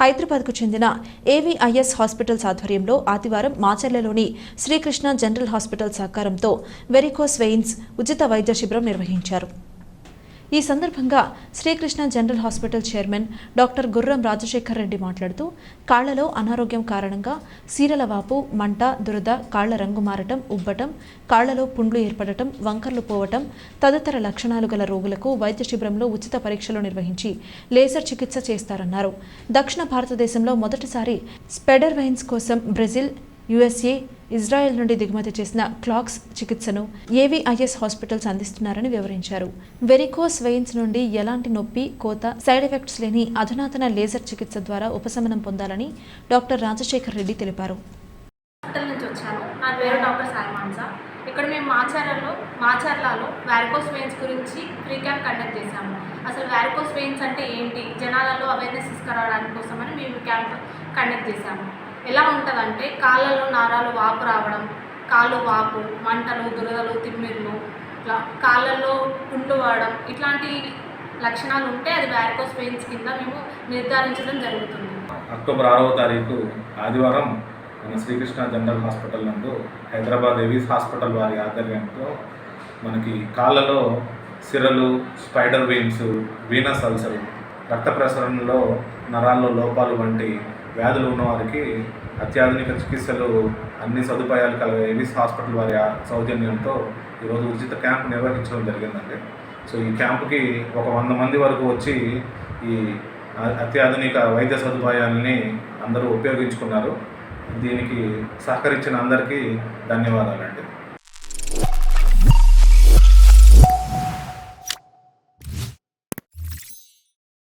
హైదరాబాద్కు చెందిన ఏవీఐఎస్ హాస్పిటల్స్ ఆధ్వర్యంలో ఆదివారం మాచర్లలోని శ్రీకృష్ణ జనరల్ హాస్పిటల్ సహకారంతో వెరికోస్ వెయిన్స్ ఉచిత వైద్య శిబిరం నిర్వహించారు. ఈ సందర్భంగా Srikrishna general hospital chairman doctor Gurram Rajasekhar Reddy మాట్లాడుతూ కాళ్ళలో అనారోగ్యం కారణంగా సీరల వాపు మంట దురద కాళ్ళ రంగు మారటం ఉబ్బటం కాళ్ళలో పుండ్లు ఏర్పడటం వంకర్లు పోవటం తదితర లక్షణాలు గల రోగులకు వైద్య శిబిరంలో ఉచిత పరీక్షలు నిర్వహించి లేజర్ చికిత్స చేస్తారన్నారు. దక్షిణ భారతదేశంలో మొదటిసారి స్పెడర్ వైన్స్ కోసం బ్రెజిల్ యుఎస్ఏ ఇజ్రాయెల్ నుండి దిగుమతి చేసిన క్లాక్స్ చికిత్సను ఏవీఐఎస్ హాస్పిటల్స్ అందిస్తున్నారని వివరించారు. వెరికోస్ వెయిన్స్ నుండి ఎలాంటి నొప్పి కోత సైడ్ ఎఫెక్ట్స్ లేని అధునాతన లేజర్ చికిత్స ద్వారా ఉపశమనం పొందాలని డాక్టర్ రాజశేఖర్ రెడ్డి తెలిపారు. నుంచి వచ్చాను. నా పేరు డాక్టర్ ఇక్కడ మేము మాచర్లలో మాచర్లలో వ్యారికోస్ వెయిన్స్ గురించి ఫ్రీ క్యాంప్ కండక్ట్ చేశాము. అసలు వ్యారికోస్ వెయిన్స్ అంటే ఏంటి? జనాలలో అవేర్నెస్ తీసుకురావడానికి కోసమని మేము క్యాంప్ కండక్ట్ చేశాము. ఎలా ఉంటుందంటే కాళ్ళలో నారాలు వాపు రావడం కాళ్ళు వాపు మంటలు దురదలు తిమ్మిర్లు ఇట్లా కాళ్ళల్లో కుండు వాడడం ఇట్లాంటి లక్షణాలు ఉంటే అది వ్యారికోస్ పెయిన్స్ కింద మేము నిర్ధారించడం జరుగుతుంది. అక్టోబర్ ఆరవ తారీఖు ఆదివారం మన శ్రీకృష్ణ జనరల్ హాస్పిటల్ నందు హైదరాబాద్ ఎవిస్ హాస్పిటల్ వారి ఆధ్వర్యంలో మనకి కాళ్ళలో సిరలు స్పైడర్ వెయిన్స్ వీనస్ అల్సర్ రక్త ప్రసరణలో నరాల్లో లోపాలు వంటి వ్యాధులు ఉన్నవారికి అత్యాధునిక చికిత్సలు అన్ని సదుపాయాలు కల ఎవిస్ హాస్పిటల్ వారి సౌజన్యంతో ఈరోజు ఉచిత క్యాంప్ నిర్వహించడం జరిగిందండి. సో ఈ క్యాంపుకి ఒక వంద మంది వరకు వచ్చి ఈ అత్యాధునిక వైద్య సదుపాయాలని అందరూ ఉపయోగించుకున్నారు. దీనికి సహకరించిన అందరికీ ధన్యవాదాలండి.